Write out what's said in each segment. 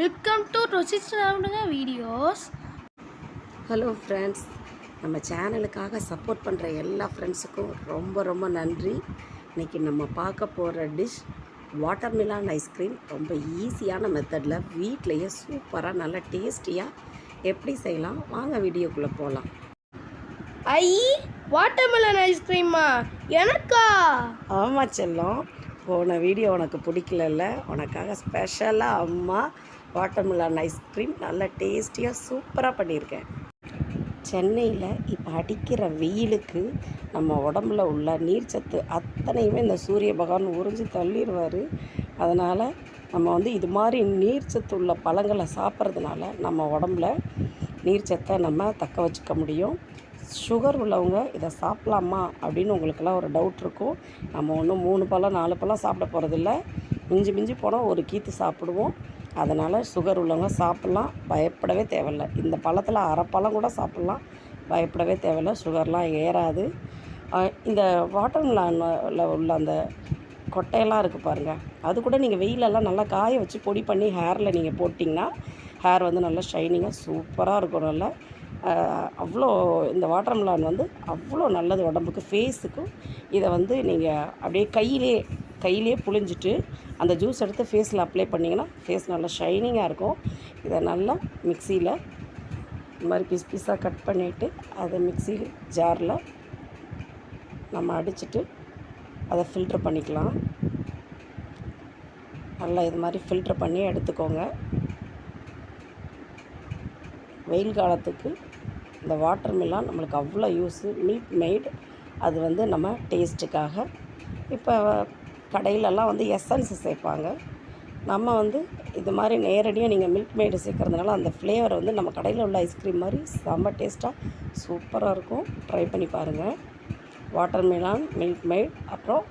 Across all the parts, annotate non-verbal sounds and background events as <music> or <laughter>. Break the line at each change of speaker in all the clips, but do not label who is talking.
Welcome to ருசிச்சாங்க videos
hello friends நம்ம சேனலுக்காக சப்போர்ட் பண்ணுற எல்லா ஃப்ரெண்ட்ஸுக்கும் ரொம்ப ரொம்ப நன்றி. இன்றைக்கி நம்ம பார்க்க போகிற டிஷ் வாட்டர் மிலான் ஐஸ்கிரீம் ரொம்ப ஈஸியான மெத்தடில் வீட்லேயே சூப்பராக நல்லா டேஸ்டியாக எப்படி செய்யலாம்? வாங்க வீடியோக்குள்ளே போகலாம்
ஐ வாட்டர்மெலன் ஐஸ்கிரீமா எனக்கா?
ஆமாம் செல்லம். போன வீடியோ உனக்கு பிடிக்கலல்ல? உனக்காக ஸ்பெஷலாக அம்மா வாட்டர்மிலான் ஐஸ்கிரீம் நல்லா டேஸ்டியாக சூப்பராக பண்ணியிருக்கேன். சென்னையில் இப்போ அடிக்கிற வெயிலுக்கு நம்ம உடம்புல உள்ள நீர்ச்சத்து அத்தனையுமே இந்த சூரிய பகவான் உறிஞ்சி தள்ளிடுவார் அதனால் நம்ம வந்து இது மாதிரி நீர்ச்சத்து உள்ள பழங்களை சாப்பிட்றதுனால நம்ம உடம்புல நீர்ச்சத்தை நம்ம தக்க வச்சுக்க முடியும். சுகர் உள்ளவங்க இதை சாப்பிட்லாமா அப்படின்னு உங்களுக்கெல்லாம் ஒரு டவுட் இருக்கும். நம்ம ஒன்றும் மூணு பழம் நாலு பழம் சாப்பிட போகிறதில்ல மிஞ்சி மிஞ்சி போனால் ஒரு கீத்து சாப்பிடுவோம். அதனால் சுகர் உள்ளவங்க சாப்பிட்லாம். பயப்படவே தேவையில்ல. இந்த பழத்தில் அரை பழம் கூட சாப்பிட்லாம். பயப்படவே தேவையில்லை. சுகர்லாம் ஏறாது. இந்த வாட்டர் மிலானில் உள்ள அந்த கொட்டையெல்லாம் இருக்குது பாருங்கள் அது கூட நீங்கள் வெயிலெல்லாம் நல்லா காய வச்சு பொடி பண்ணி ஹேரில் நீங்கள் போட்டிங்கன்னா ஹேர் வந்து நல்லா ஷைனிங்காக சூப்பராக இருக்கும். நல்லா அவ்வளோ இந்த வாட்டர் மிலான் வந்து அவ்வளோ நல்லது உடம்புக்கு. ஃபேஸுக்கும் இதை வந்து நீங்கள் அப்படியே கையிலே கையிலே புழிஞ்சிட்டு அந்த ஜூஸ் எடுத்து ஃபேஸில் அப்ளை பண்ணிங்கன்னா ஃபேஸ் நல்லா ஷைனிங்காக இருக்கும். இதை நல்லா மிக்சியில் இந்த மாதிரி பீஸ் பீஸாக கட் பண்ணிவிட்டு அதை மிக்சி ஜாரில் நம்ம அடிச்சிட்டு அதை ஃபில்ட்ரு பண்ணிக்கலாம். நல்லா இது மாதிரி ஃபில்ட்ரு பண்ணி எடுத்துக்கோங்க. வெயில் காலத்துக்கு இந்த வாட்டர் மிலான் நம்மளுக்கு அவ்வளோ யூஸு மில்க் மெய்ட் அது வந்து நம்ம டேஸ்ட்டுக்காக இப்போ கடையிலலாம் வந்து எசன்ஸ் சேர்ப்பாங்க. நம்ம வந்து இது மாதிரி நேரடியாக நீங்கள் மில்க் மெய்டு சேர்க்குறதுனால அந்த ஃப்ளேவர் வந்து நம்ம கடையில் உள்ள ஐஸ்கிரீம் மாதிரி செம்ம டேஸ்ட்டாக சூப்பராக இருக்கும். ட்ரை பண்ணி பாருங்கள் வாட்டர் மிலான் மில்க் மெய்ட் அப்புறம்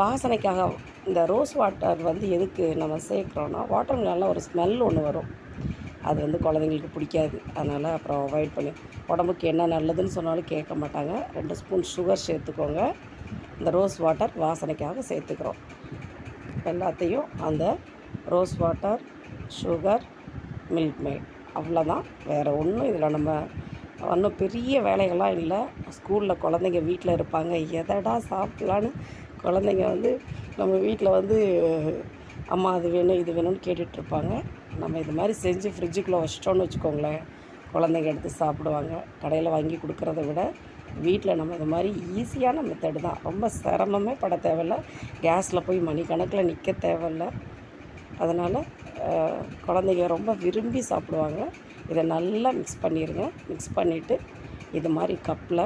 வாசனைக்காக இந்த ரோஸ் வாட்டர் வந்து எதுக்கு நம்ம சேர்க்குறோன்னா வாட்டர் மிலானில் ஒரு ஸ்மெல் ஒன்று வரும். அது வந்து குழந்தைங்களுக்கு பிடிக்காது. அதனால் அப்புறம் அவாய்ட் பண்ணி உடம்புக்கு என்ன நல்லதுன்னு சொன்னாலும் கேட்க மாட்டாங்க. ரெண்டு ஸ்பூன் சுகர் சேர்த்துக்கோங்க. இந்த ரோஸ் வாட்டர் வாசனைக்காக சேர்த்துக்கிறோம். எல்லாத்தையும் அந்த rose water sugar milk mat அவ்வளோதான் வேறு ஒன்றும் இதில் நம்ம ஒன்றும் பெரிய வேலைகள்லாம் இல்லை. ஸ்கூலில் குழந்தைங்க வீட்டில் இருப்பாங்க. எதடா சாப்பிட்லான்னு குழந்தைங்க வந்து நம்ம வீட்டில் வந்து அம்மா அது வேணும் இது வேணும்னு கேட்டுட்ருப்பாங்க. நம்ம இது மாதிரி செஞ்சு ஃப்ரிட்ஜுக்குள்ளே வச்சிட்டோன்னு வச்சுக்கோங்களேன். குழந்தைங்க எடுத்து சாப்பிடுவாங்க. கடையில் வாங்கி கொடுக்குறத விட வீட்டில் நம்ம இது மாதிரி ஈஸியான மெத்தடு தான். ரொம்ப சிரமமே பட தேவையில்ல. கேஸில் போய் மணிக்கணக்கில் நிற்க தேவையில்ல. அதனால் குழந்தைங்க ரொம்ப விரும்பி சாப்பிடுவாங்க. இதை நல்லா மிக்ஸ் பண்ணிடுங்க மிக்ஸ் பண்ணிவிட்டு இது மாதிரி கப்பில்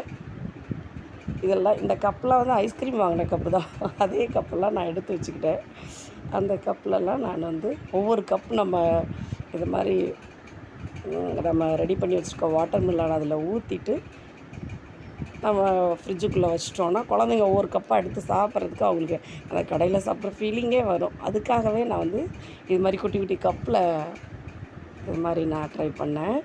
இதெல்லாம் இந்த கப்பில் வந்து ஐஸ்கிரீம் வாங்கின கப்பு தான். <laughs> அதே கப்பெல்லாம் நான் எடுத்து வச்சுக்கிட்டேன். அந்த கப்பிலலாம் நான் வந்து ஒவ்வொரு கப் நம்ம இது மாதிரி நம்ம ரெடி பண்ணி வச்சுருக்க வாட்டர் மில்லான் அதில் ஊற்றிட்டு நம்ம ஃப்ரிட்ஜுக்குள்ளே வச்சிட்டோன்னா குழந்தைங்க ஒவ்வொரு கப்பாக எடுத்து சாப்பிட்றதுக்கு அவங்களுக்கு அந்த கடையில் சாப்பிட்ற ஃபீலிங்கே வரும். அதுக்காகவே நான் வந்து இது மாதிரி குட்டி குட்டி கப்பில் இது மாதிரி நான் ட்ரை பண்ணேன்.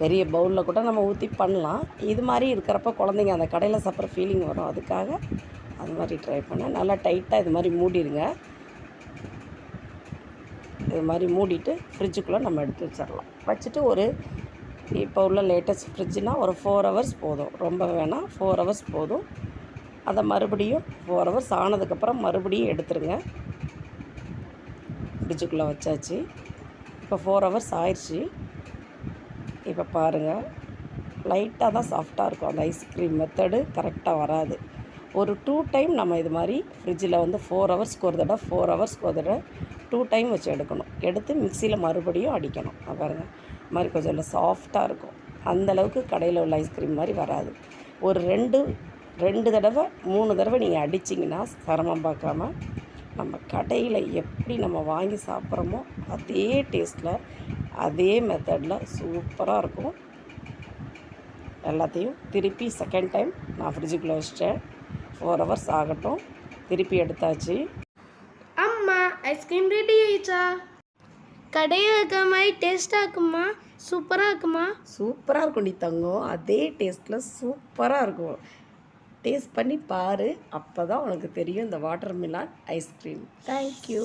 பெரிய பவுலில் கூட நம்ம ஊற்றி பண்ணலாம். இது மாதிரி இருக்கிறப்ப குழந்தைங்க அந்த கடையில் சாப்பிட்ற ஃபீலிங் வரும். அதுக்காக அது மாதிரி ட்ரை பண்ணேன். நல்லா டைட்டாக இது மாதிரி மூடிடுங்க. இது மாதிரி மூடிட்டு ஃப்ரிட்ஜுக்குள்ளே நம்ம எடுத்து வச்சிடலாம். வச்சுட்டு ஒரு இப்போ உள்ள லேட்டஸ்ட் ஃப்ரிட்ஜுனால் ஒரு ஃபோர் ஹவர்ஸ் போதும். ரொம்ப வேணாம். ஃபோர் ஹவர்ஸ் போதும். அதை மறுபடியும் ஃபோர் ஹவர்ஸ் ஆனதுக்கப்புறம் மறுபடியும் எடுத்துருங்க. ஃப்ரிட்ஜுக்குள்ளே வச்சாச்சு. இப்போ ஃபோர் ஹவர்ஸ் ஆயிடுச்சு. இப்போ பாருங்கள் லைட்டாக தான் சாஃப்டாக இருக்கும். அந்த ஐஸ்கிரீம் மெத்தடு கரெக்டாக வராது. ஒரு டூ டைம் நம்ம இது மாதிரி ஃப்ரிட்ஜில் வந்து ஃபோர் ஹவர்ஸ்க்கு ஒரு தடவை ஃபோர் ஹவர்ஸ்க்கு ஒரு தடவை டூ டைம் வச்சு எடுக்கணும். எடுத்து மிக்சியில் மறுபடியும் அடிக்கணும். பாருங்கள் இது மாதிரி கொஞ்சம் சாஃப்டாக இருக்கும். அந்தளவுக்கு கடையில் உள்ள ஐஸ்கிரீம் மாதிரி வராது. ஒரு ரெண்டு ரெண்டு தடவை மூணு தடவை நீங்கள் அடிச்சிங்கன்னா சிரமம் பார்க்காம நம்ம கடையில் எப்படி நம்ம வாங்கி சாப்பிட்றோமோ அதே டேஸ்ட்டில் அதே மெத்தடில் சூப்பராக இருக்கும். எல்லாத்தையும் திருப்பி செகண்ட் டைம் நான் ஃப்ரிட்ஜுக்குள்ளே வச்சிட்டேன். ஃபோர் ஹவர்ஸ் ஆகட்டும். திருப்பி எடுத்தாச்சு.
அம்மா ஐஸ்கிரீம் ரெடி ஆயிடுச்சா? கடையில் இருக்கிற மாதிரி டேஸ்ட்டாக இருக்குமா? சூப்பராக இருக்குமா?
சூப்பராக இருக்கும் நீ தங்கம் அதே டேஸ்ட்டில் சூப்பராக இருக்கும். டேஸ்ட் பண்ணி பாரு. அப்போ தான் உனக்கு தெரியும் இந்த watermelon ice cream thank you